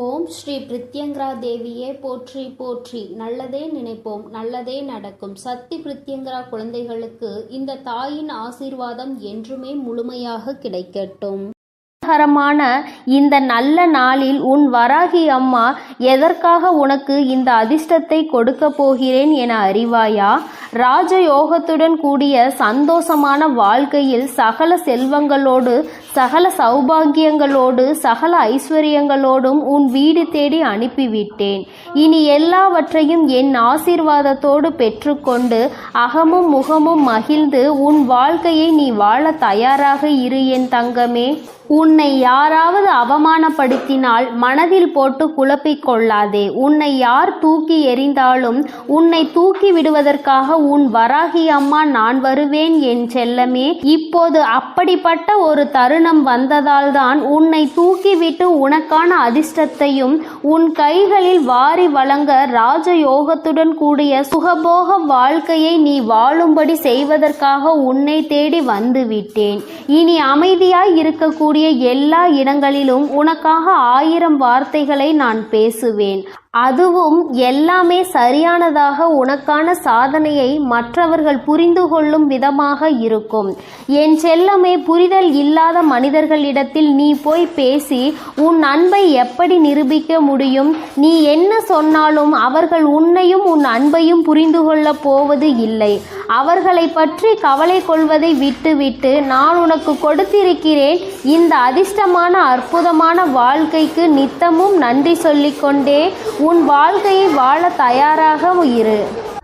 ஓம் ஸ்ரீ பிரித்யங்கரா தேவியே போற்றி போற்றி. நல்லதே நினைப்போம் நல்லதே நடக்கும். சக்தி பிரித்யங்கரா குழந்தைகளுக்கு இந்த தாயின் ஆசீர்வாதம் என்றுமே முழுமையாக கிடைக்கட்டும். மங்களகரமான இந்த நல்ல நாளில் உன் வராகி அம்மா எதற்காக உனக்கு இந்த அதிர்ஷ்டத்தை கொடுக்க போகிறேன் என அறிவாயா? ராஜயோகத்துடன் கூடிய சந்தோஷமான வாழ்க்கையில் சகல செல்வங்களோடு சகல சௌபாகியங்களோடு சகல ஐஸ்வர்யங்களோடும் உன் வீடு தேடி அனுப்பிவிட்டேன். இனி எல்லாவற்றையும் என் ஆசீர்வாதத்தோடு பெற்றுக்கொண்டு அகமும் முகமும் மகிழ்ந்து உன் வாழ்க்கையை நீ வாழ தயாராக இரு என் தங்கமே. உன்னை யாராவது அவமானப்படுத்தினால் மனதில் போட்டு குழப்பிக் கொள்ளாதே. உன்னை யார் தூக்கி எறிந்தாலும் உன்னை தூக்கி விடுவதற்காக உன் வராகி அம்மா நான் வருவேன் என் செல்லமே. இப்போது அப்படிப்பட்ட ஒரு தருணம் வந்ததால்தான் உன்னை தூக்கிவிட்டு உனக்கான அதிர்ஷ்டத்தையும் உன் கைகளில் வாரி வழங்க ராஜயோகத்துடன் கூடிய சுகபோக வாழ்க்கையை நீ வாழும்படி செய்வதற்காக உன்னை தேடி வந்துவிட்டேன். இனி அமைதியாய் இருக்கக்கூடிய எல்லா இடங்களிலும் உனக்காக ஆயிரம் வார்த்தைகளை நான் பேசுவேன். அதுவும் எல்லாமே சரியானதாக உனக்கான சாதனையை மற்றவர்கள் புரிந்து கொள்ளும் விதமாக இருக்கும். என் செல்லமே புரிதல் இல்லாத மனிதர்களிடத்தில் நீ போய் பேசி உன் அன்பை எப்படி நிரூபிக்க முடியும்? நீ என்ன சொன்னாலும் அவர்கள் உன்னையும் உன் அன்பையும் புரிந்து கொள்ளப் போவது இல்லை. அவர்களை பற்றி கவலை கொள்வதை விட்டுவிட்டு நான் உனக்கு கொடுத்திருக்கிறேன். இந்த அதிர்ஷ்டமான அற்புதமான வாழ்க்கைக்கு நித்தமும் நன்றி சொல்லிக்கொண்டே உன் வாழ்க்கையை வாழ தயாராக இரு.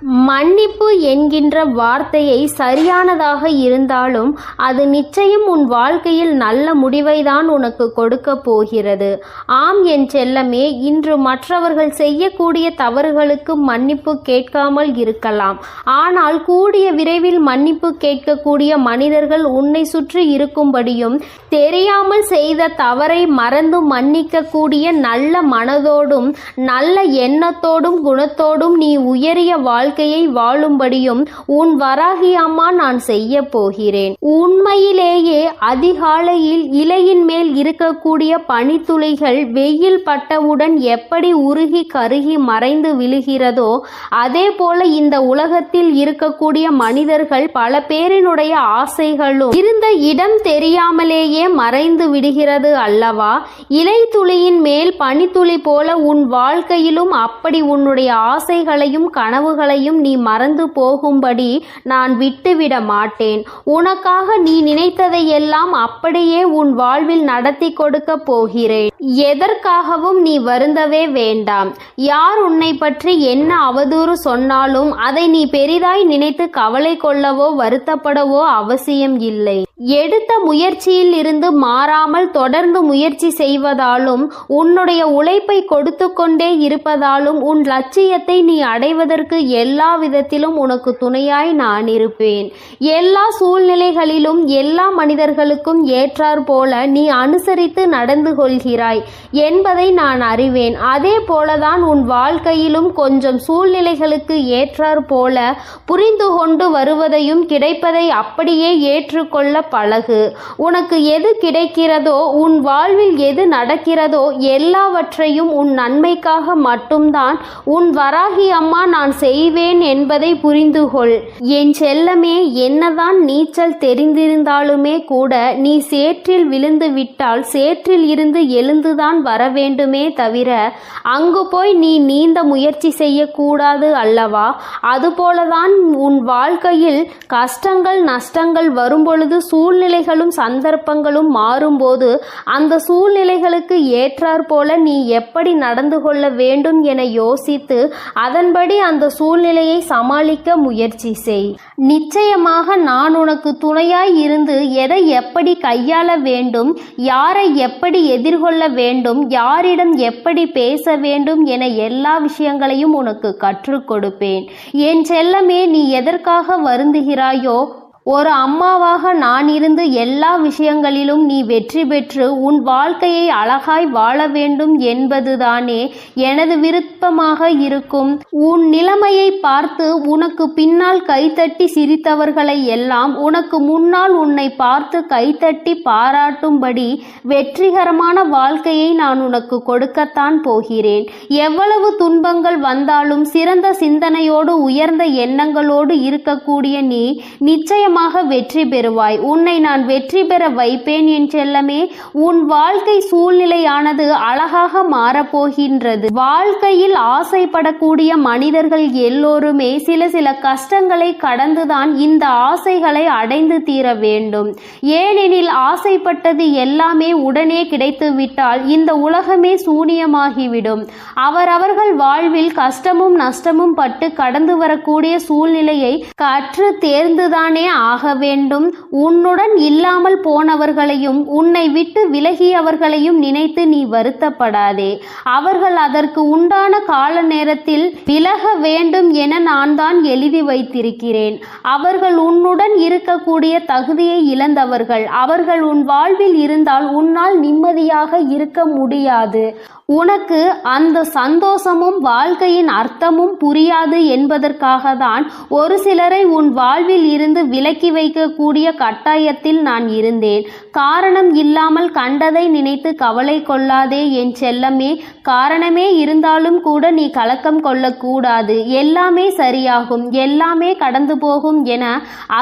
மன்னிப்பு என்கின்ற வார்த்தையை சரியானதாக இருந்தாலும் அது நிச்சயம் உன் வாழ்க்கையில் நல்ல முடிவைதான் உனக்கு கொடுக்க போகிறது. ஆம் என் செல்லமே இன்று மற்றவர்கள் செய்யக்கூடிய தவறுகளுக்கு மன்னிப்பு கேட்காமல் இருக்கலாம். ஆனால் கூடிய விரைவில் மன்னிப்பு கேட்கக்கூடிய மனிதர்கள் உன்னை சுற்றி இருக்கும்படியும் தெரியாமல் செய்த தவறை மறந்து மன்னிக்கக்கூடிய நல்ல மனதோடும் நல்ல எண்ணத்தோடும் குணத்தோடும் நீ உயரிய வாழ்க்கை வாழ்க்கையை வாழும்படியும் உன் வராகி அம்மா நான் செய்ய போகிறேன். உண்மையிலேயே அதிகாலையில் இலையின் மேல் இருக்கக்கூடிய பனித்துளிகள் வெயில் பட்டவுடன் எப்படி உருகி கருகி மறைந்து விழுகிறதோ அதே போல இந்த உலகத்தில் இருக்கக்கூடிய மனிதர்கள் பல பேரினுடைய ஆசைகளும் இருந்த இடம் தெரியாமலேயே மறைந்து விடுகிறது அல்லவா? இலை துளியின் மேல் பனித்துளி போல உன் வாழ்க்கையிலும் அப்படி உன்னுடைய ஆசைகளையும் கனவுகளையும் நீ மறந்து போகும்படி நான் விட்டுவிட மாட்டேன். உனக்காக நீ நினைத்ததையெல்லாம் அப்படியே உன் வாழ்வில் நடத்தி கொடுக்க போகிறேன். எதற்காகவும் நீ வருந்தவே வேண்டாம். யார் உன்னை பற்றி என்ன அவதூறு சொன்னாலும் அதை நீ பெரிதாய் நினைத்து கவலை கொள்ளவோ வருத்தப்படவோ அவசியம் இல்லை. எடுத்த முயற்சியில் இருந்து மாறாமல் தொடர்ந்து முயற்சி செய்வதாலும் உன்னுடைய உழைப்பை கொடுத்து கொண்டே இருப்பதாலும் உன் லட்சியத்தை நீ அடைவதற்கு எல்லா விதத்திலும் உனக்கு துணையாய் நான் இருப்பேன். எல்லா சூழ்நிலைகளிலும் எல்லா மனிதர்களுக்கும் ஏற்றாற்போல நீ அனுசரித்து நடந்து கொள்கிறாய். என்பதை நான் அறிவேன். அதே போலதான் உன் வாழ்க்கையிலும் கொஞ்சம் சூழ்நிலைகளுக்கு ஏற்றார் போல புரிந்து கொண்டு வருவதையும் கிடைப்பதை அப்படியே ஏற்றுக்கொள்ள பழகு. உனக்கு எது கிடைக்கிறதோ உன் வாழ்வில் எது நடக்கிறதோ எல்லாவற்றையும் உன் நன்மைக்காக மட்டும்தான் உன் வராகி அம்மா நான் செய்வேன் என்பதை புரிந்து கொள். என் செல்லமே என்னதான் நீச்சல் தெரிந்திருந்தாலுமே கூட நீ சேற்றில் விழுந்து விட்டால் சேற்றில் இருந்து எழுந்து வர வேண்டுமே தவிர அங்கு போய் நீ நீந்த முயற்சி செய்யக்கூடாது அல்லவா? அதுபோலதான் உன் வாழ்க்கையில் கஷ்டங்கள் நஷ்டங்கள் வரும்பொழுது சூழ்நிலைகளும் சந்தர்ப்பங்களும் மாறும்போது அந்த சூழ்நிலைகளுக்கு ஏற்றாற் போல நீ எப்படி நடந்து கொள்ள வேண்டும் என யோசித்து அதன்படி அந்த சூழ்நிலையை சமாளிக்க முயற்சி செய். நிச்சயமாக நான் உனக்கு துணையாய் இருந்து எதை எப்படி கையாள வேண்டும் யாரை எப்படி எதிர்கொள்ள வேண்டும் யாரிடம் எப்படி பேச வேண்டும் என எல்லா விஷயங்களையும் உனக்கு கற்றுக் கொடுப்பேன். என் செல்லமே நீ எதற்காக வருந்துகிறாயோ ஒரு அம்மாவாக நான் இருந்து எல்லா விஷயங்களிலும் நீ வெற்றி பெற்று உன் வாழ்க்கையை அழகாய் வாழ வேண்டும் என்பதுதானே எனது விருப்பமாக இருக்கும். உன் நிலைமையை பார்த்து உனக்கு பின்னால் கைத்தட்டி சிரித்தவர்களை எல்லாம் உனக்கு முன்னால் உன்னை பார்த்து கைத்தட்டி பாராட்டும்படி வெற்றிகரமான வாழ்க்கையை நான் உனக்கு கொடுக்கத்தான் போகிறேன். எவ்வளவு துன்பங்கள் வந்தாலும் சிறந்த சிந்தனையோடு உயர்ந்த எண்ணங்களோடு இருக்கக்கூடிய நீ நிச்சயமாக வெற்றி பெறுவாய். உன்னை நான் வெற்றி பெற வைப்பேன் என் செல்லமே. உன் வாழ்க்கை சூழ்நிலையானது அழகாக மாறப்போகின்றது வாழ்க்கையில் ஆசைப்படக்கூடிய மனிதர்கள் எல்லோருமே சில சில கஷ்டங்களை கடந்துதான் இந்த ஆசைகளை அடைந்து தீர வேண்டும். ஏனெனில் ஆசைப்பட்டது எல்லாமே உடனே கிடைத்துவிட்டால் இந்த உலகமே சூனியமாகிவிடும். அவரவர்கள் வாழ்வில் கஷ்டமும் நஷ்டமும் பட்டு கடந்து வரக்கூடிய சூழ்நிலையை கற்று தேர்ந்துதானே ஆக வேண்டும். உன்னுடன் இல்லாமல் போனவர்களையும் உன்னை விட்டு விலகியவர்களையும் நினைத்து நீ வருத்தப்படாதே. அவர்கள் அதற்கு உண்டான கால நேரத்தில் விலக வேண்டும் என நான் தான் எழுதி வைத்திருக்கிறேன். அவர்கள் உன்னுடன் இருக்கக்கூடிய தகுதியை இழந்தவர்கள். அவர்கள் உன் வாழ்வில் இருந்தால் உன்னால் நிம்மதியாக இருக்க முடியாது. உனக்கு அந்த சந்தோஷமும் வாழ்க்கையின் அர்த்தமும் புரியாது என்பதற்காக தான் ஒரு சிலரை உன் வாழ்வில் இருந்து விலக்கி வைக்கக்கூடிய கட்டாயத்தில் நான் இருந்தேன். காரணம் இல்லாமல் கண்டதை நினைத்து கவலை கொள்ளாதே என் செல்லமே. காரணமே இருந்தாலும் கூட நீ கலக்கம் கொள்ளக்கூடாது. எல்லாமே சரியாகும். எல்லாமே கடந்து போகும் என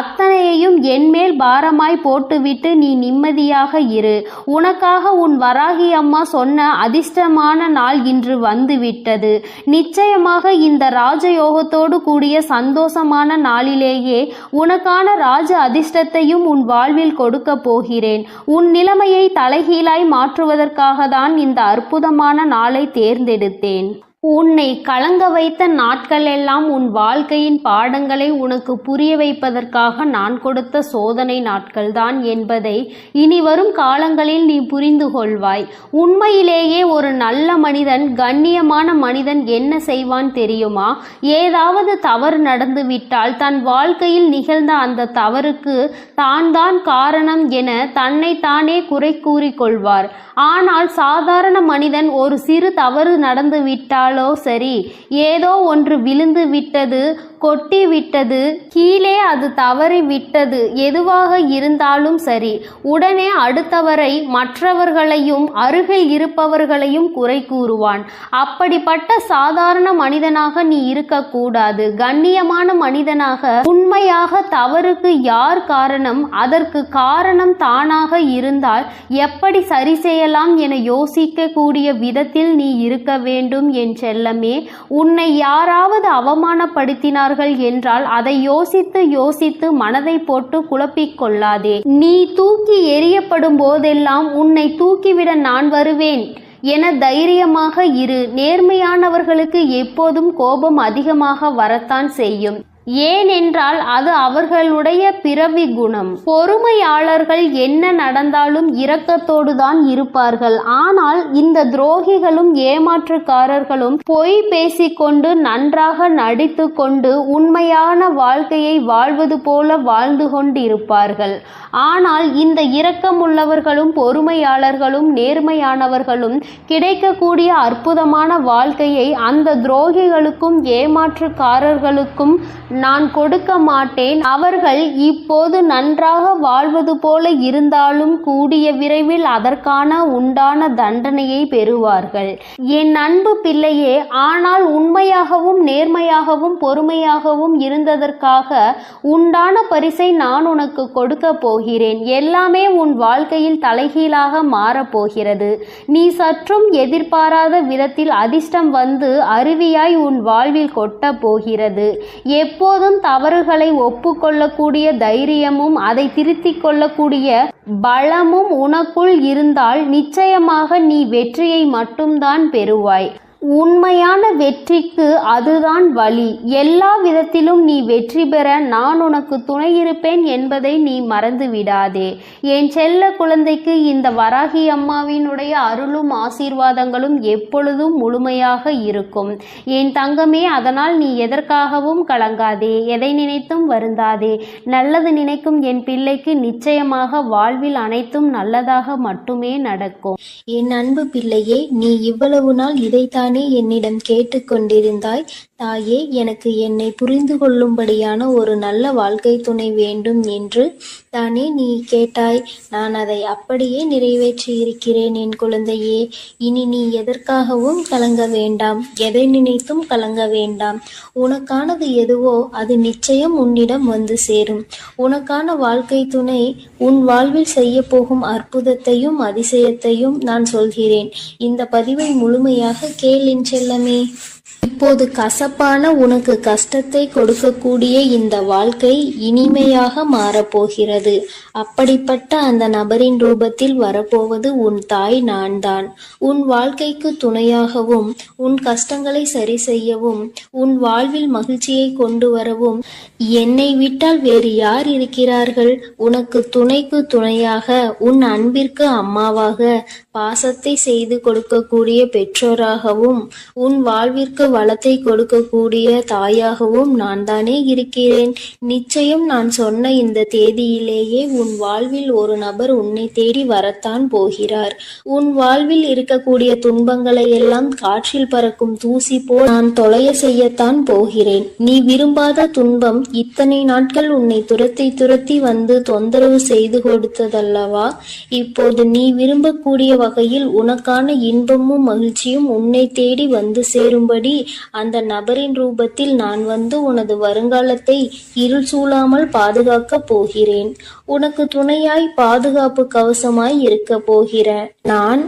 அத்தனையையும் என்மேல் பாரமாய் போட்டுவிட்டு நீ நிம்மதியாக இரு. உனக்காக உன் வராகி அம்மா சொன்ன அதிர்ஷ்டம் அதிர்ஷ்டமான நாள் இன்று வந்துவிட்டது. நிச்சயமாக இந்த ராஜயோகத்தோடு கூடிய சந்தோஷமான நாளிலேயே உனக்கான ராஜ அதிர்ஷ்டத்தையும் உன் வாழ்வில் கொடுக்க போகிறேன். உன் நிலைமையை தலைகீழாய் மாற்றுவதற்காக தான் இந்த அற்புதமான நாளை தேர்ந்தெடுத்தேன். உன்னை கலங்க வைத்த நாட்களெல்லாம் உன் வாழ்க்கையின் பாடங்களை உனக்கு புரிய வைப்பதற்காக நான் கொடுத்த சோதனை நாட்கள்தான் என்பதை இனி வரும் காலங்களில் நீ புரிந்து கொள்வாய். உண்மையிலேயே ஒரு நல்ல மனிதன் கண்ணியமான மனிதன் என்ன செய்வான் தெரியுமா? ஏதாவது தவறு நடந்துவிட்டால் தன் வாழ்க்கையில் நிகழ்ந்த அந்த தவறுக்கு தான் தான் காரணம் என தன்னை தானே குறை கூறிக்கொள்வார். ஆனால் சாதாரண மனிதன் ஒரு சிறு தவறு நடந்து விட்டாலோ சரி ஏதோ ஒன்று விழுந்து விட்டது கொட்டி விட்டது கீழே அது தவறி விட்டது எதுவாக இருந்தாலும் சரி உடனே அடுத்தவரை மற்றவர்களையும் அருகில் இருப்பவர்களையும் குறை கூறுவான். அப்படிப்பட்ட சாதாரண மனிதனாக நீ இருக்கக்கூடாது. கண்ணியமான மனிதனாக உண்மையாக தவறுக்கு யார் காரணம் அதற்கு காரணம் தானாக இருந்தால் எப்படி சரி செய்யலாம் என யோசிக்கக்கூடிய விதத்தில் நீ இருக்க வேண்டும் என்று செல்லமே உன்னை யாராவது அவமானப்படுத்தினார்கள் என்றால் அதை யோசித்து யோசித்து மனதை போட்டு குழப்பிக் கொள்ளாதே. நீ தூக்கி எறியப்படும் போதெல்லாம் உன்னை தூக்கிவிட நான் வருவேன். என தைரியமாக இரு. நேர்மையானவர்களுக்கு எப்போதும் கோபம் அதிகமாக வரத்தான் செய்யும். ஏனென்றால் அது அவர்களுடைய பிறவி குணம். பொறுமையாளர்கள் என்ன நடந்தாலும் இரக்கத்தோடு தான் இருப்பார்கள். ஆனால் இந்த துரோகிகளும் ஏமாற்றுக்காரர்களும் பொய் பேசிக்கொண்டு நன்றாக நடித்து கொண்டு உண்மையான வாழ்க்கையை வாழ்வது போல வாழ்ந்து கொண்டிருப்பார்கள். ஆனால் இந்த இரக்கமுள்ளவர்களும் பொறுமையாளர்களும் நேர்மையானவர்களும் கிடைக்கக்கூடிய அற்புதமான வாழ்க்கையை அந்த துரோகிகளுக்கும் ஏமாற்றுக்காரர்களுக்கும் நான் கொடுக்க மாட்டேன். அவர்கள் இப்போது நன்றாக வாழ்வது போல இருந்தாலும் கூடிய விரைவில் அதற்கான உண்டான தண்டனையை பெறுவார்கள். என் அன்பு பிள்ளையே ஆனால் உண்மையாகவும் நேர்மையாகவும் பொறுமையாகவும் இருந்ததற்காக உண்டான பரிசை நான் உனக்கு கொடுக்க போகிறேன். எல்லாமே உன் வாழ்க்கையில் தலைகீழாக மாறப்போகிறது நீ சற்றும் எதிர்பாராத விதத்தில் அதிர்ஷ்டம் வந்து அருவியாய் உன் வாழ்வில் கொட்டப் போகிறது. எப்போதும் தவறுகளை ஒப்புக்கொள்ளக்கூடிய தைரியமும் அதை திருத்திக் கொள்ளக்கூடிய பலமும் உனக்குள் இருந்தால் நிச்சயமாக நீ வெற்றியை மட்டும்தான் பெறுவாய். உண்மையான வெற்றிக்கு அதுதான் வழி. எல்லா விதத்திலும் நீ வெற்றி பெற நான் உனக்கு துணை இருப்பேன் என்பதை நீ மறந்து விடாதே. என் செல்ல குழந்தைக்கு இந்த வராகி அம்மாவினுடைய அருளும் ஆசீர்வாதங்களும் எப்பொழுதும் முழுமையாக இருக்கும். என் தங்கமே அதனால் நீ எதற்காகவும் கலங்காதே. எதை நினைத்தும் வருந்தாதே. நல்லது நினைக்கும் என் பிள்ளைக்கு நிச்சயமாக வாழ்வில் அனைத்தும் நல்லதாக மட்டுமே நடக்கும். என் அன்பு பிள்ளையே நீ இவ்வளவு நாள் இதைத்தான் என்னிடம் கேட்டுக் கொண்டிருந்தாய் தாயே எனக்கு என்னை புரிந்து கொள்ளும்படியான ஒரு நல்ல வாழ்க்கை துணை வேண்டும் என்று தானே நீ கேட்டாய். நான் அதை அப்படியே நிறைவேற்றி இருக்கிறேன் என் குழந்தையே. இனி நீ எதற்காகவும் கலங்க வேண்டாம். எதை நினைத்தும் கலங்க வேண்டாம். உனக்கானது எதுவோ அது நிச்சயம் உன்னிடம் வந்து சேரும். உனக்கான வாழ்க்கை துணை உன் வாழ்வில் செய்ய போகும் அற்புதத்தையும் அதிசயத்தையும் நான் சொல்கிறேன். இந்த பதிவை முழுமையாக கேள் என் செல்லமே. இப்போது கசப்பான உனக்கு கஷ்டத்தை கொடுக்கக்கூடிய இந்த வாழ்க்கை இனிமையாக மாறப்போகிறது. அப்படிப்பட்ட அந்த நபரின் ரூபத்தில் வரப்போவது உன் தாய் நான் தான் உன் வாழ்க்கைக்கு துணையாகவும் உன் கஷ்டங்களை சரி செய்யவும் உன் வாழ்வில் மகிழ்ச்சியை கொண்டு வரவும் என்னை விட்டால் வேறு யார் இருக்கிறார்கள்? உனக்கு துணைக்கு துணையாக உன் அன்பிற்கு அம்மாவாக பாசத்தை செய்து கொடுக்கக்கூடிய பெற்றோராகவும் உன் வாழ்விற்கு வளத்தை கொடுக்கக்கூடிய தாயாகவும் நான் தானே இருக்கிறேன். நிச்சயம் நான் சொன்ன இந்த தேதியிலேயே உன் வாழ்வில் ஒரு நபர் உன்னை தேடி வரத்தான் போகிறார். உன் வாழ்வில் இருக்கக்கூடிய துன்பங்களை எல்லாம் காற்றில் பறக்கும் தூசி போல் நான் தொலைய செய்யத்தான் போகிறேன். நீ விரும்பாத துன்பம் இத்தனை நாட்கள் உன்னை துரத்தி துரத்தி வந்து தொந்தரவு செய்து கொடுத்ததல்லவா? இப்போது நீ விரும்பக்கூடிய வகையில் உனக்கான இன்பமும் மகிழ்ச்சியும் உன்னை தேடி வந்து சேரும்படி அந்த நபரின் ரூபத்தில் நான் வந்து உனது வருங்காலத்தை இருள் சூழாமல் பாதுகாக்கப் போகிறேன். உனக்கு துணையாய் பாதுகாப்பு கவசமாய் இருக்க போகிற நான்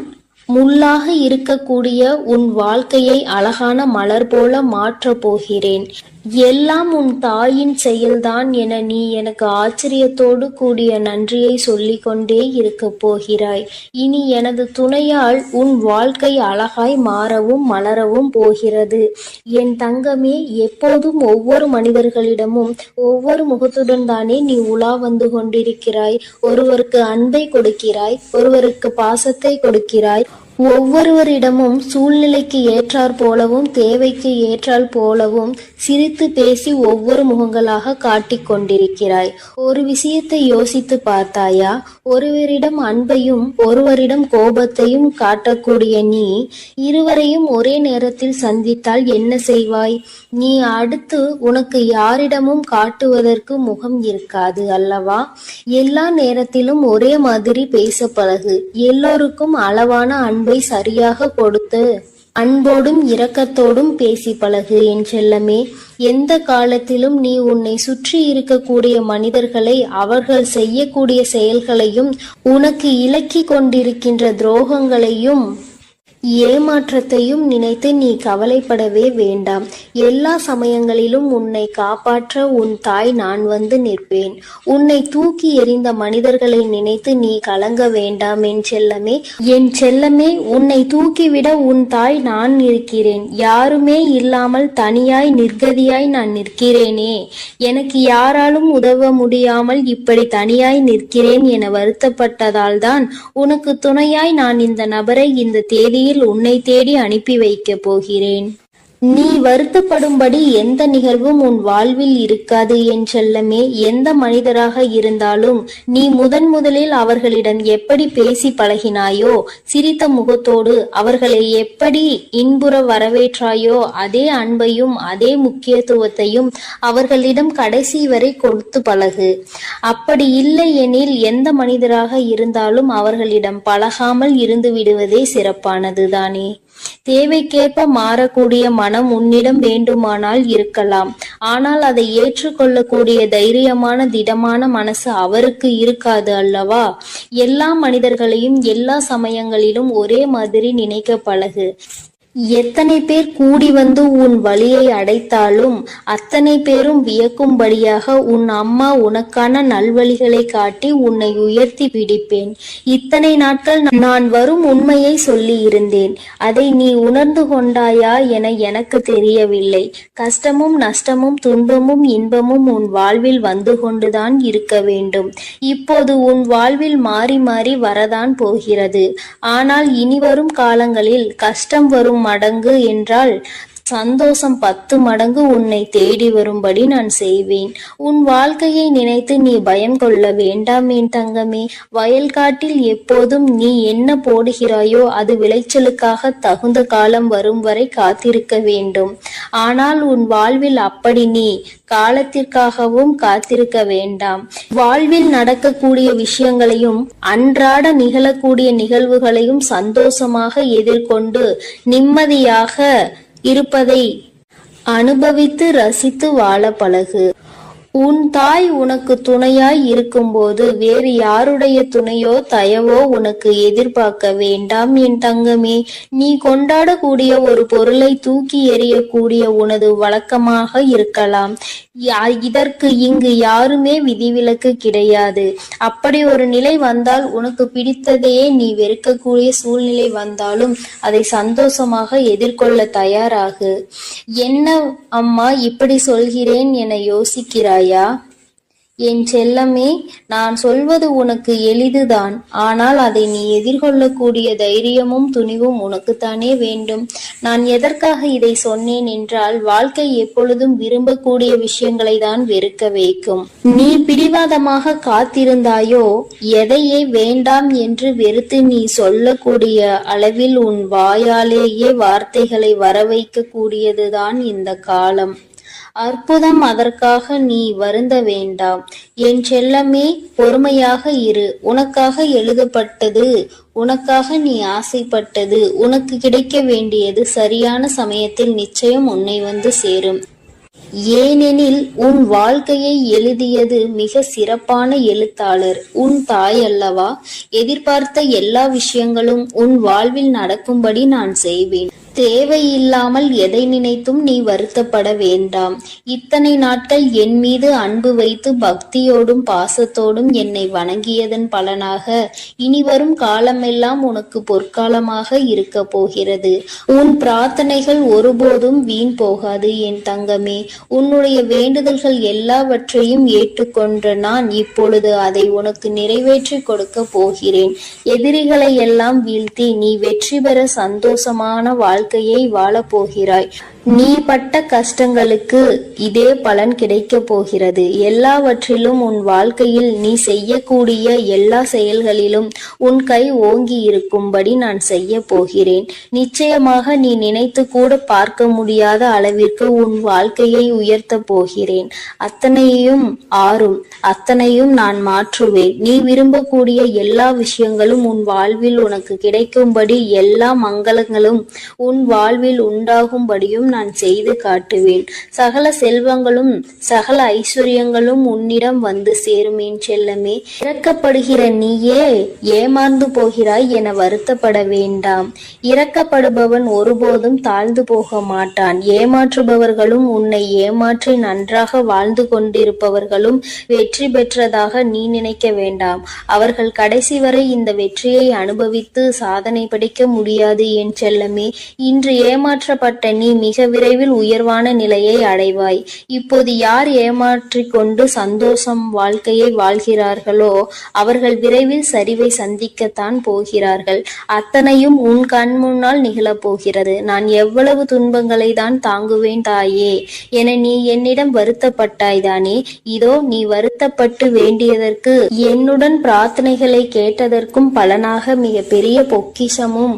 முள்ளாக இருக்கக்கூடிய உன் வாழ்க்கையை அழகான மலர் போல மாற்றப் போகிறேன். எல்லாம் உன் தாயின் செயல்தான் என நீ எனக்கு ஆச்சரியத்தோடு கூடிய நன்றியை சொல்லிக்கொண்டே இருக்கப் போகிறாய். இனி எனது துணையால் உன் வாழ்க்கை அழகாய் மாறவும் மலரவும் போகிறது. என் தங்கமே எப்போதும் ஒவ்வொரு மனிதர்களிடமும் ஒவ்வொரு முகத்துடன் தானே நீ உலா வந்து கொண்டிருக்கிறாய். ஒருவருக்கு அன்பை கொடுக்கிறாய் ஒருவருக்கு பாசத்தை கொடுக்கிறாய். ஒவ்வொருவரிடமும் சூழ்நிலைக்கு ஏற்றாற் போலவும் தேவைக்கு ஏற்றால் போலவும் சிரித்து பேசி ஒவ்வொரு முகங்களாக காட்டிக் கொண்டிருக்கிறாய். ஒரு விஷயத்தை யோசித்து பார்த்தாயா? ஒருவரிடம் அன்பையும் ஒருவரிடம் கோபத்தையும் காட்டக்கூடிய நீ இருவரையும் ஒரே நேரத்தில் சந்தித்தால் என்ன செய்வாய்? நீ அடுத்து உனக்கு யாரிடமும் காட்டுவதற்கு முகம் இருக்காது அல்லவா? எல்லா நேரத்திலும் ஒரே மாதிரி பேச பழகு எல்லோருக்கும் அளவான அன்பு சரியாக கொடுத்து அன்போடும் இரக்கத்தோடும் பேசி பழகு என் செல்லமே. எந்த காலத்திலும் நீ உன்னை சுற்றி இருக்கக்கூடிய மனிதர்களை அவர்கள் செய்யக்கூடிய செயல்களையும் உனக்கு இலக்கி கொண்டிருக்கின்ற துரோகங்களையும் ஏமாற்றத்தையும் நினைத்து நீ கவலைப்படவே வேண்டாம். எல்லா சமயங்களிலும் உன்னை காப்பாற்ற உன் தாய் நான் வந்து நிற்பேன். உன்னை தூக்கி எறிந்த மனிதர்களை நினைத்து நீ கலங்க வேண்டாம் என் செல்லமே. என் செல்லமே உன்னை தூக்கிவிட உன் தாய் நான் இருக்கிறேன். யாருமே இல்லாமல் தனியாய் நிர்கதியாய் நான் நிற்கிறேனே. எனக்கு யாராலும் உதவ முடியாமல் இப்படி தனியாய் நிற்கிறேன் என வருத்தப்பட்டதால் தான் உனக்கு துணையாய் நான் இந்த நபரை இந்த தேதியில் உன்னை தேடி அனுப்பி வைக்கப் போகிறேன். நீ வருத்தப்படும்படி எந்த நிகழ்வும் உன் வாழ்வில் இருக்காது என் செல்லமே. எந்த மனிதராக இருந்தாலும் நீ முதன் முதலில் அவர்களிடம் எப்படி பேசி பழகினாயோ சிரித்த முகத்தோடு அவர்களை எப்படி இன்புற வரவேற்றாயோ அதே அன்பையும் அதே முக்கியத்துவத்தையும் அவர்களிடம் கடைசி வரை கொடுத்து பழகு. அப்படி இல்லை எனில் எந்த மனிதராக இருந்தாலும் அவர்களிடம் பழகாமல் இருந்து விடுவதே சிறப்பானது தானே தேவைக்கேற்ப மாறக்கூடிய மனம் உன்னிடம் வேண்டுமானால் இருக்கலாம். ஆனால் அதை ஏற்றுக்கொள்ளக்கூடிய தைரியமான திடமான மனசு அவருக்கு இருக்காது அல்லவா? எல்லா மனிதர்களையும் எல்லா சமயங்களிலும் ஒரே மாதிரி நினைக்க பழகு. எத்தனை பேர் கூடி வந்து உன் வழியை அடைத்தாலும் அத்தனை பேரும் வியக்கும்படியாக உன் அம்மா உனக்கான நல்வழிகளை காட்டி உன்னை உயர்த்தி பிடிப்பேன். இத்தனை நாட்கள் நான் வரும் உண்மையை சொல்லி இருந்தேன். அதை நீ உணர்ந்து கொண்டாயா என எனக்கு தெரியவில்லை. கஷ்டமும் நஷ்டமும் துன்பமும் இன்பமும் உன் வாழ்வில் வந்து கொண்டுதான் இருக்க வேண்டும். இப்போது உன் வாழ்வில் மாறி மாறி வரதான் போகிறது. ஆனால் இனி வரும் காலங்களில் கஷ்டம் வரும் மடங்கு என்றால் சந்தோஷம் பத்து மடங்கு உன்னை தேடி வரும்படி நான் செய்வேன். உன் வாழ்க்கையை நினைத்து நீ பயம் கொள்ள வேண்டாம் என் தங்கமே. வயல்காட்டில் எப்போதும் நீ என்ன போடுகிறாயோ அது விளைச்சலுக்காக தகுந்த காலம் வரும் வரை காத்திருக்க வேண்டும். ஆனால் உன் வாழ்வில் அப்படி நீ காலத்திற்காகவும் காத்திருக்க வேண்டாம். வாழ்வில் நடக்கக்கூடிய விஷயங்களையும் அன்றாட நிகழக்கூடிய நிகழ்வுகளையும் சந்தோஷமாக எதிர்கொண்டு நிம்மதியாக இருப்பதை அனுபவித்து ரசித்து வாழ பழகு. உன் தாய் உனக்கு துணையாய் இருக்கும்போது வேறு யாருடைய துணையோ தயவோ உனக்கு எதிர்பார்க்க வேண்டாம் என் தங்கமே. நீ கொண்டாடக்கூடிய ஒரு பொருளை தூக்கி எறியக்கூடிய உனது வழக்கமாக இருக்கலாம். இதற்கு இங்கு யாருமே விதிவிலக்கு கிடையாது. அப்படி ஒரு நிலை வந்தால் உனக்கு பிடித்ததையே நீ வெறுக்கக்கூடிய சூழ்நிலை வந்தாலும் அதை சந்தோஷமாக எதிர்கொள்ள தயாராகு. என்ன அம்மா இப்படி சொல்கிறேன் என யோசிக்கிறாய்? என் செல்லமே நான் சொல்வது உனக்கு எளிதுதான். ஆனால் அதை நீ எதிர்கொள்ளக்கூடிய தைரியமும் துணிவும் உனக்குத்தானே வேண்டும். நான் எதற்காக இதை சொன்னேன் என்றால் வாழ்க்கை எப்பொழுதும் விரும்பக்கூடிய விஷயங்களை தான் வெறுக்க வைக்கும். நீ பிடிவாதமாக காத்திருந்தாயோ எதையே வேண்டாம் என்று வெறுத்து நீ சொல்லக்கூடிய அளவில் உன் வாயாலேயே வார்த்தைகளை வரவைக்க கூடியதுதான் இந்த காலம். அற்புதம் அதற்காக நீ வருந்த வேண்டாம். என் செல்லமே பொறுமையாக இரு. உனக்காக எழுதப்பட்டது உனக்காக நீ ஆசைப்பட்டது உனக்கு கிடைக்க வேண்டியது சரியான சமயத்தில் நிச்சயம் உன்னை வந்து சேரும். ஏனெனில் உன் வாழ்க்கையை எழுதியது மிக சிறப்பான எழுத்தாளர். உன் தாய் அல்லவா? எதிர்பார்த்த எல்லா விஷயங்களும் உன் வாழ்வில் நடக்கும்படி நான் செய்வேன். தேவையில்லாமல் எதை நினைத்தும் நீ வருத்தப்பட வேண்டாம். இத்தனை நாட்கள் என் மீது அன்பு வைத்து பக்தியோடும் பாசத்தோடும் என்னை வணங்கியதன் பலனாக இனி வரும் காலமெல்லாம் உனக்கு பொற்காலமாக இருக்க போகிறது. உன் பிரார்த்தனைகள் ஒருபோதும் வீண் போகாது என் தங்கமே. உன்னுடைய வேண்டுதல்கள் எல்லாவற்றையும் ஏற்றுக்கொண்ட நான் இப்பொழுது அதை உனக்கு நிறைவேற்றி கொடுக்க போகிறேன். எதிரிகளை எல்லாம் வீழ்த்தி நீ வெற்றி பெற சந்தோஷமான வாழ்க்கை வாழ்க்கையை வாழப்போகிறாய். நீ பட்ட கஷ்டங்களுக்கு இதே பலன் கிடைக்கப் போகிறது. எல்லாவற்றிலும் உன் வாழ்க்கையில் நீ செய்யக்கூடிய எல்லா செயல்களிலும் உன் கை ஓங்கி இருக்கும்படி நான் செய்ய போகிறேன். நிச்சயமாக நீ நினைத்து கூட பார்க்க முடியாத அளவிற்கு உன் வாழ்க்கையை உயர்த்த போகிறேன். அத்தனையும் ஆறும் அத்தனையும் நான் மாற்றுவேன். நீ விரும்பக்கூடிய எல்லா விஷயங்களும் உன் வாழ்வில் உனக்கு கிடைக்கும்படி எல்லா மங்களங்களும் உன் உன் வாழ்வில் உண்டாகும்படியும் நான் செய்து காட்டுவேன். சகல செல்வங்களும் சகல ஐஸ்வர்யங்களும் உன்னிடம் வந்து சேரும் என் செல்லமே. இறக்கப்படுகிற நீயே ஏமாந்து போகிறாய் என வருத்தப்பட வேண்டாம். இறக்கப்படுபவன் ஒருபோதும் தாழ்ந்து போக மாட்டான். ஏமாற்றுபவர்களும் உன்னை ஏமாற்றி நன்றாக வாழ்ந்து கொண்டிருப்பவர்களும் வெற்றி பெற்றதாக நீ நினைக்க வேண்டாம். அவர்கள் கடைசி வரை இந்த வெற்றியை அனுபவித்து சாதனை படிக்க முடியாது என் செல்லமே. இன்று ஏமாற்றப்பட்ட நீ மிக விரைவில் உயர்வான நிலையை அடைவாய். இப்போது யார் ஏமாற்றிக் கொண்டு சந்தோஷம் வாழ்க்கையை வாழ்கிறார்களோ அவர்கள் விரைவில் சரிவை சந்திக்கத்தான் போகிறார்கள். அத்தனையும் உன் கண் முன்னால் நிகழப் போகிறது. நான் எவ்வளவு துன்பங்களை தான் தாங்குவேன் தாயே. என நீ என்னிடம் வருத்தப்பட்டாய் தானே. இதோ நீ வருத்தப்பட்டு வேண்டியதற்கு என்னுடன் பிரார்த்தனைகளை கேட்டதற்கும் பலனாக மிக பெரிய பொக்கிஷமும்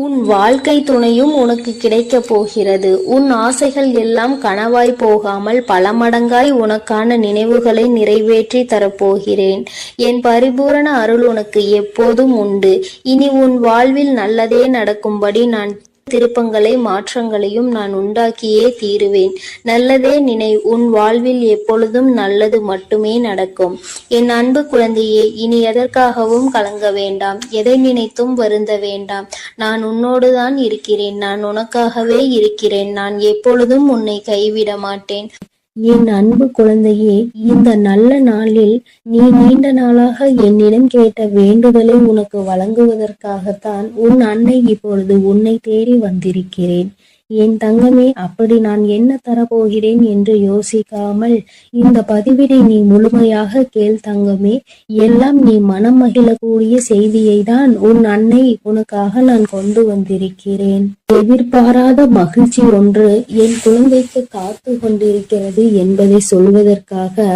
உன் வாழ்க்கை துணையும் உனக்கு கிடைக்கப் போகிறது. உன் ஆசைகள் எல்லாம் கனவாய் போகாமல் பல மடங்காய் உனக்கான நினைவுகளை நிறைவேற்றி தரப்போகிறேன். என் பரிபூரண அருள் உனக்கு எப்போதும் உண்டு. இனி உன் வாழ்வில் நல்லதே நடக்கும்படி நான் திருப்பங்களை மாற்றங்களையும் நான் உண்டாக்கியே தீருவேன். நல்லதே நினை உன் வாழ்வில் எப்பொழுதும் நல்லது மட்டுமே நடக்கும். என் அன்பு குழந்தையே இனி எதற்காகவும் கலங்க வேண்டாம். எதை நினைத்தும் வருந்த வேண்டாம். நான் உன்னோடுதான் இருக்கிறேன். நான் உனக்காகவே இருக்கிறேன். நான் எப்பொழுதும் உன்னை கைவிட மாட்டேன். என் அன்பு குழந்தையே இந்த நல்ல நாளில் நீ நீண்ட நாளாக என்னிடம் கேட்ட வேண்டுதலை உனக்கு வழங்குவதற்காகத்தான் உன் அன்னை இப்பொழுது உன்னை தேடி வந்திருக்கிறேன். என் தங்கமே அப்படி நான் என்ன தரப்போகிறேன் என்று யோசிக்காமல் இந்த பதிவினை நீ முழுமையாக கேள் தங்கமே. எல்லாம் நீ மனம் மகிழக்கூடிய செய்தியை தான் உன் அன்னை உனக்காக நான் கொண்டு வந்திருக்கிறேன். எதிர்பாராத மகிழ்ச்சி ஒன்று என் குழந்தைக்கு காத்து கொண்டிருக்கிறது என்பதை சொல்வதற்காக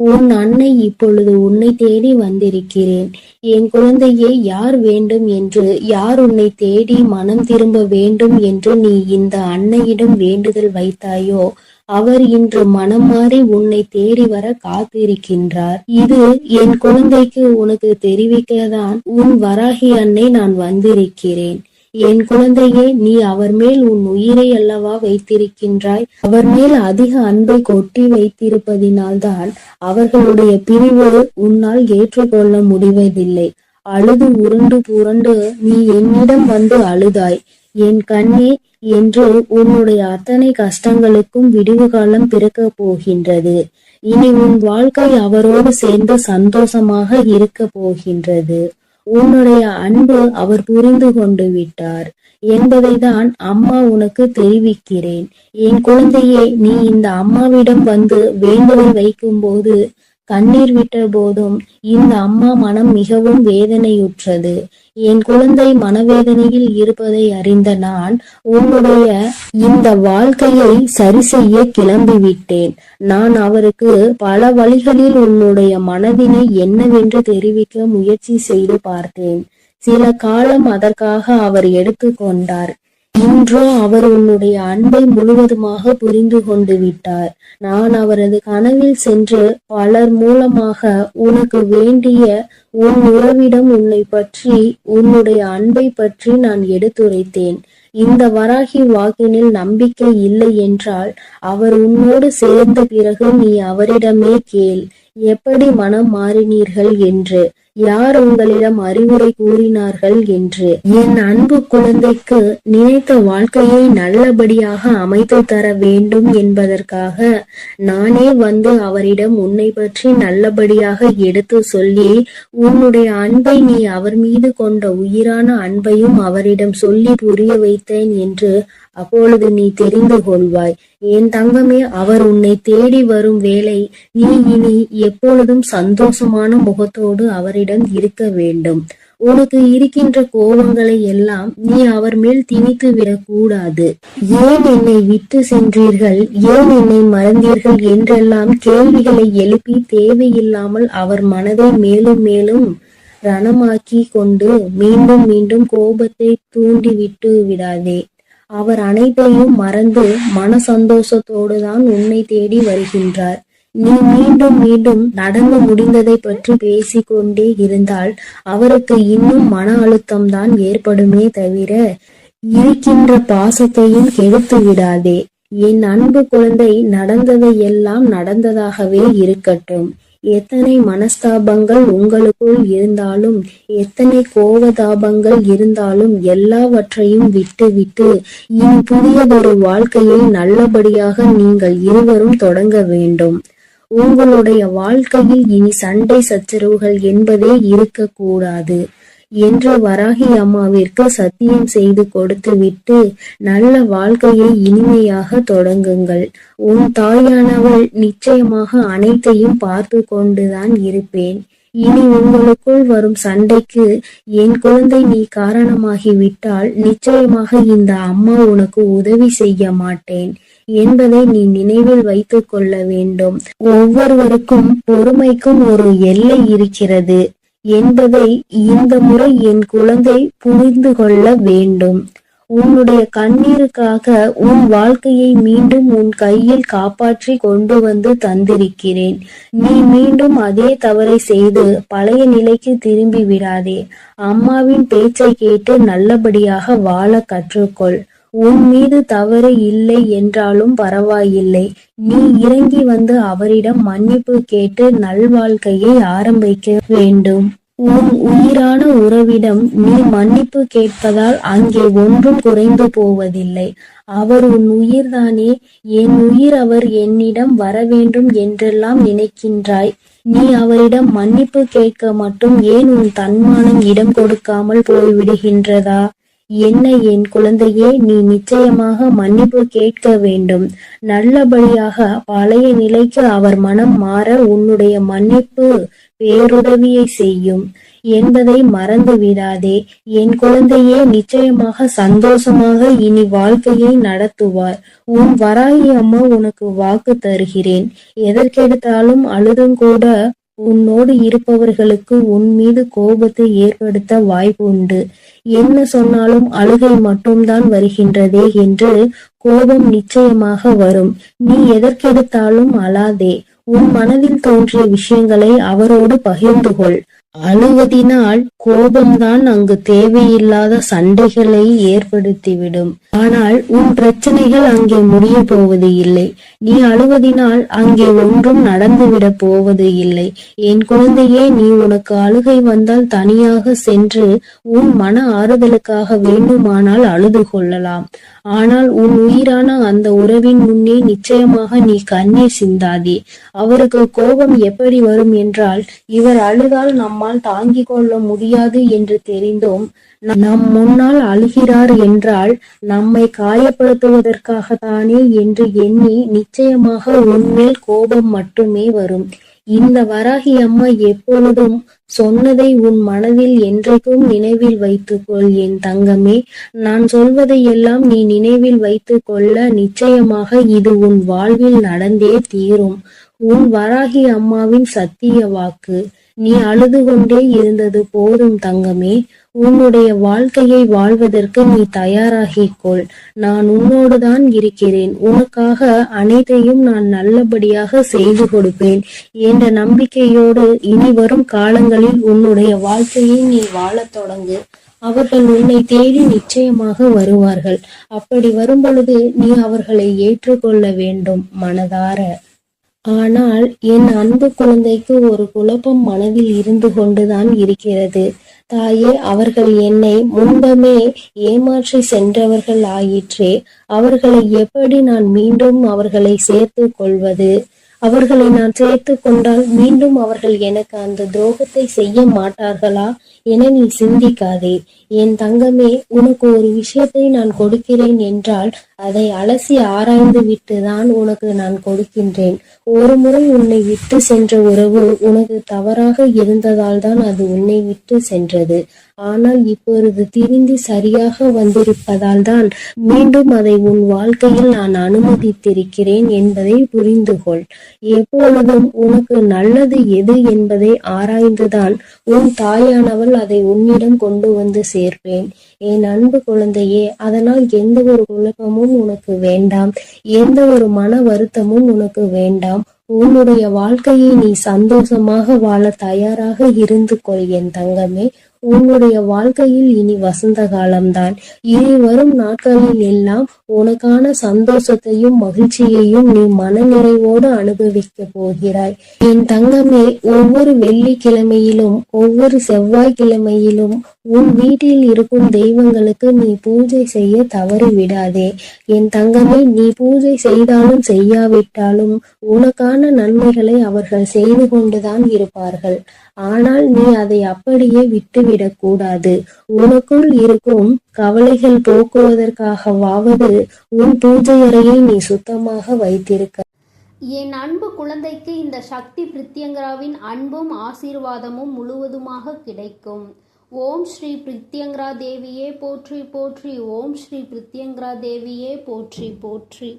உன் அன்னை இப்பொழுது உன்னை தேடி வந்திருக்கிறேன். என் குழந்தையை யார் வேண்டும் என்று யார் உன்னை தேடி மனம் திரும்ப வேண்டும் என்று நீ இந்த அன்னையிடம் வேண்டுதல் வைத்தாயோ? அவர் இன்று மனம் மாறி உன்னை தேடி வர காத்திருக்கின்றார். இது என் குழந்தைக்கு உனக்கு தெரிவிக்கதான் உன் வராகி அன்னை நான் வந்திருக்கிறேன். என் குழந்தையே நீ அவர் மேல் உன் உயிரை அல்லவா வைத்திருக்கின்றாய்? அவர் மேல் அதிக அன்பை கொட்டி வைத்திருப்பதினால்தான் அவர்களுடைய பிரிவு உன்னால் ஏற்றுக்கொள்ள முடிவதில்லை. அழுது உருண்டு புரண்டு நீ என்னிடம் வந்து அழுதாய். என் கண்ணே என்று உன்னுடைய அத்தனை கஷ்டங்களுக்கும் விடிவு காலம் பிறக்க போகின்றது. இனி உன் வாழ்க்கை அவரோடு சேர்ந்து சந்தோஷமாக இருக்க போகின்றது. உன்னுடைய அன்பு அவர் புரிந்து கொண்டு விட்டார். என்பதை தான் அம்மா உனக்கு தெரிவிக்கிறேன். என் குழந்தையே நீ இந்த அம்மாவிடம் வந்து வேண்டுதல் வைக்கும்போது கண்ணீர் விட்ட போதும் இந்த அம்மா மனம் மிகவும் வேதனையுற்றது. என் குழந்தை மனவேதனையில் இருப்பதை அறிந்த நான் உன்னுடைய இந்த வாழ்க்கையை சரி செய்ய கிளம்பிவிட்டேன். நான் அவருக்கு பல வழிகளில் உன்னுடைய மனதினை என்னவென்று தெரிவிக்க முயற்சி செய்து பார்த்தேன். சில காலம் அதற்காக அவர் எடுத்துக்கொண்டார். இன்றோ அவர் உன்னுடைய அன்பை முழுவதுமாக புரிந்து கொண்டு விட்டார். நான் அவரது கனவில் சென்று பலர் மூலமாக உனக்கு வேண்டிய உன் உறவிடம் உன்னை பற்றி உன்னுடைய அன்பை பற்றி நான் எடுத்துரைத்தேன். இந்த வராகி வாக்கினில் நம்பிக்கை இல்லை என்றால் அவர் உன்னோடு சேர்ந்த பிறகு நீ அவரிடமே கேள். எப்படி மனம் மாறினீர்கள் என்று? யார் உங்களிடம் அறிவுரை கூறினார்கள் என்று? என் அன்பு குழந்தைக்கு நினைத்த வாழ்க்கையை நல்லபடியாக அமைத்து தர வேண்டும் என்பதற்காக நானே வந்து அவரிடம் உன்னை பற்றி நல்லபடியாக எடுத்து சொல்லி உன்னுடைய அன்பை நீ அவர் மீது கொண்ட உயிரான அன்பையும் அவரிடம் சொல்லி புரிய வைத்தேன் என்று அப்பொழுது நீ தெரிந்து கொள்வாய். என் தங்கமே அவர் உன்னை தேடி வரும் வேளை நீ இனி எப்பொழுதும் சந்தோஷமான முகத்தோடு அவரிடம் இருக்க வேண்டும். உனக்கு இருக்கின்ற கோபங்களை எல்லாம் நீ அவர் மேல் திணித்து விடக்கூடாது ஏன் என்னை விட்டு சென்றீர்கள்? ஏன் என்னை மறந்தீர்கள்? என்றெல்லாம் கேள்விகளை எழுப்பி தேவையில்லாமல் அவர் மனதை மேலும் மேலும் ரணமாக்கி கொண்டு மீண்டும் மீண்டும் கோபத்தை தூண்டி விட்டு விடாதே. அவர் அனைத்தையும் மறந்து மன சந்தோஷத்தோடு தான் உன்னை தேடி வருகின்றார். நீ மீண்டும் மீண்டும் நடந்து முடிந்ததை பற்றி பேசிக்கொண்டே இருந்தால் அவருக்கு இன்னும் மன அழுத்தம் தான் ஏற்படுமே தவிர இருக்கின்ற பாசத்தையும் கெடுத்து விடாதே. என் அன்பு குழந்தை நடந்ததை எல்லாம் நடந்ததாகவே இருக்கட்டும். எத்தனை மனஸ்தாபங்கள் உங்களுக்குள் இருந்தாலும் எத்தனை கோபதாபங்கள் இருந்தாலும் எல்லாவற்றையும் விட்டுவிட்டு விட்டு இனி புதியதொரு வாழ்க்கையை நல்லபடியாக நீங்கள் இருவரும் தொடங்க வேண்டும். உங்களுடைய வாழ்க்கையில் இனி சண்டை சச்சரவுகள் என்பதே இருக்கக்கூடாது என்று வராகி அம்மாவிற்கு சத்தியம் செய்து கொடுத்து விட்டு நல்ல வாழ்க்கையை இனிமையாக தொடங்குங்கள். உன் தாயானவள் நிச்சயமாக அனைத்தையும் பார்த்து கொண்டுதான் இருப்பேன். இனி உங்களுக்குள் வரும் சண்டைக்கு என் குழந்தை நீ காரணமாகி விட்டால் நிச்சயமாக இந்த அம்மா உனக்கு உதவி செய்ய மாட்டேன். என்பதை நீ நினைவில் வைத்துக் கொள்ள வேண்டும். ஒவ்வொருவருக்கும் பொறுமைக்கும் ஒரு எல்லை இருக்கிறது என்பதை இந்த முறை என் குழந்தை புரிந்து கொள்ள வேண்டும். உன்னுடைய கண்ணீருக்காக உன் வாழ்க்கையை மீண்டும் உன் கையில் காப்பாற்றி கொண்டு வந்து தந்திருக்கிறேன். நீ மீண்டும் அதே தவறை செய்து பழைய நிலைக்கு திரும்பி விடாதே. அம்மாவின் பேச்சை கேட்டு நல்லபடியாக வாழ கற்றுக்கொள். உன் மீது தவறு இல்லை என்றாலும் பரவாயில்லை. நீ இறங்கி வந்து அவரிடம் மன்னிப்பு கேட்டு நல்வாழ்க்கையை ஆரம்பிக்க வேண்டும். உன் உயிரான உறவிடம் நீ மன்னிப்பு கேட்பதால் அங்கே ஒன்றும் குறைந்து போவதில்லை. அவர் உன் உயிர்தானே? என் உயிர் அவர் என்னிடம் வர வேண்டும் என்றெல்லாம் நினைக்கின்றாய். நீ அவரிடம் மன்னிப்பு கேட்க மட்டும் ஏன் உன் தன்மானம் இடம் கொடுக்காமல் போய்விடுகின்றதா? என்ன என் குழந்தையே நீ நிச்சயமாக மன்னிப்பு கேட்க வேண்டும். நல்லபடியாக பழைய நிலைக்கு அவர் மனம் மாற உன்னுடைய மன்னிப்பு பேருதவியை செய்யும். என்பதை மறந்து விடாதே. என் குழந்தையே நிச்சயமாக சந்தோஷமாக இனி வாழ்க்கையை நடத்துவார். உன் வராகி அம்மா உனக்கு வாக்கு தருகிறேன். எதற்கெடுத்தாலும் அழுதும் கூட உன்னோடு இருப்பவர்களுக்கு உன் மீது கோபத்தை ஏற்படுத்த வாய்ப்பு உண்டு என்ன சொன்னாலும் அழுகை மட்டும்தான் வருகின்றதே என்று கோபம் நிச்சயமாக வரும். நீ எதற்கெடுத்தாலும் அழாதே. உன் மனதில் தோன்றிய விஷயங்களை அவரோடு பகிர்ந்து கொள். அழுவதினால் கோபம்தான் அங்கு தேவையில்லாத சண்டைகளை ஏற்படுத்திவிடும். ஆனால் உன் பிரச்சனைகள் அங்கே முடிய போவது இல்லை. நீ அழுவதினால் அங்கே ஒன்றும் நடந்துவிட போவது இல்லை. என் குழந்தையே நீ உனக்கு அழுகை வந்தால் தனியாக சென்று உன் மன ஆறுதலுக்காக வேண்டுமானால் அழுது கொள்ளலாம். ஆனால் உன் உயிரான அந்த உறவின் முன்னே நிச்சயமாக நீ கண்ணீர் சிந்தாதே. அவருக்கு கோபம் எப்படி வரும் என்றால் இவர் அழுதால் நம்மால் நம்மால் தாங்கிக் கொள்ள முடியாது என்று தெரிந்தும். நம் முன்னால் அழுகிறார் என்றால் நம்மை காயப்படுத்துவதற்காகத்தானே என்று எண்ணி நிச்சயமாக உன்மேல் கோபம் மட்டுமே வரும். இந்த வராகி அம்மா எப்பொழுதும் சொன்னதை உன் மனதில் என்றைக்கும் நினைவில் வைத்துக்கொள் என் தங்கமே. நான் சொல்வதை எல்லாம் நீ நினைவில் வைத்துக்கொள்ள நிச்சயமாக இது உன் வாழ்வில் நடந்தே தீரும். உன் வராகி அம்மாவின் சத்திய வாக்கு. நீ அழுது கொண்டே இருந்தது போதும் தங்கமே. உன்னுடைய வாழ்க்கையை வாழ்வதற்கு நீ தயாராகிக்கொள். நான் உன்னோடுதான் இருக்கிறேன். உனக்காக அனைத்தையும் நான் நல்லபடியாக செய்து கொடுப்பேன். என்ற நம்பிக்கையோடு இனி வரும் காலங்களில் உன்னுடைய வாழ்க்கையை நீ வாழத் தொடங்கு. அவர்கள் உன்னை தேடி நிச்சயமாக வருவார்கள். அப்படி வரும் பொழுது நீ அவர்களை ஏற்றுக்கொள்ள வேண்டும். மனதார. ஆனால் என் அன்பு குழந்தைக்கு ஒரு குழப்பம் மனதில் இருந்து கொண்டுதான் இருக்கிறது. தாயே அவர்கள் என்னை முன்பமே ஏமாற்றி சென்றவர்கள் ஆயிற்றே அவர்களை எப்படி நான் மீண்டும் அவர்களை சேர்த்து கொள்வது? அவர்களை நான் சேர்த்து கொண்டால் மீண்டும் அவர்கள் எனக்கு அந்த துரோகத்தை செய்ய மாட்டார்களா? என நீ சிந்திக்காதே. என் தங்கமே உனக்கு ஒரு விஷயத்தை நான் கொடுக்கிறேன் என்றால் அதை அலசி ஆராய்ந்து விட்டுதான் உனக்கு நான் கொடுக்கின்றேன். ஒரு முறை உன்னை விட்டு சென்ற உறவு உனக்கு தவறாக இருந்ததால் தான் அது உன்னை விட்டு சென்றது. ஆனால் இப்பொழுது திரிந்து சரியாக வந்திருப்பதால் தான் மீண்டும் அதை உன் வாழ்க்கையில் நான் அனுமதித்திருக்கிறேன் என்பதை புரிந்து கொள் எப்பொழுதும் உனக்கு நல்லது எது என்பதை ஆராய்ந்துதான் உன் தாயானவள் அதை உன்னிடம் கொண்டு வந்து சேர்ப்பேன். என் அன்பு குழந்தையே அதனால் எந்த ஒரு குழப்பமும் உனக்கு வேண்டாம். எந்த ஒரு மன வருத்தமும் உனக்கு வேண்டாம். உன்னுடைய வாழ்க்கையை நீ சந்தோஷமாக வாழ தயாராக இருந்து கொள் என் தங்கமே. உன்னுடைய வாழ்க்கையில் இனி வசந்த காலம்தான். இனி வரும் நாட்களில் எல்லாம் உனக்கான சந்தோஷத்தையும் மகிழ்ச்சியையும் நீ மனநிறைவோடு அனுபவிக்க போகிறாய். என் தங்கமே ஒவ்வொரு வெள்ளிக்கிழமையிலும் ஒவ்வொரு செவ்வாய்க்கிழமையிலும் உன் வீட்டில் இருக்கும் தெய்வங்களுக்கு நீ பூஜை செய்ய தவறி விடாதே. என் தங்கமே நீ பூஜை செய்தாலும் செய்யாவிட்டாலும் உனக்கான நன்மைகளை அவர்கள் செய்து கொண்டுதான் இருப்பார்கள். ஆனால் நீ அதை அப்படியே விட்டு கூடாது உனக்குள் இருக்கும் கவலைகள் போக்குவதற்காகவாவது உன் பூஜை அறையை நீ சுத்தமாக வைத்திருக்க. என் அன்பு குழந்தைக்கு இந்த சக்தி பிரித்யங்கராவின் அன்பும் ஆசீர்வாதமும் முழுவதுமாக கிடைக்கும். ஓம் ஸ்ரீ பிரித்யங்கரா தேவியே போற்றி போற்றி. ஓம் ஸ்ரீ பிரித்யங்கரா தேவியே போற்றி போற்றி.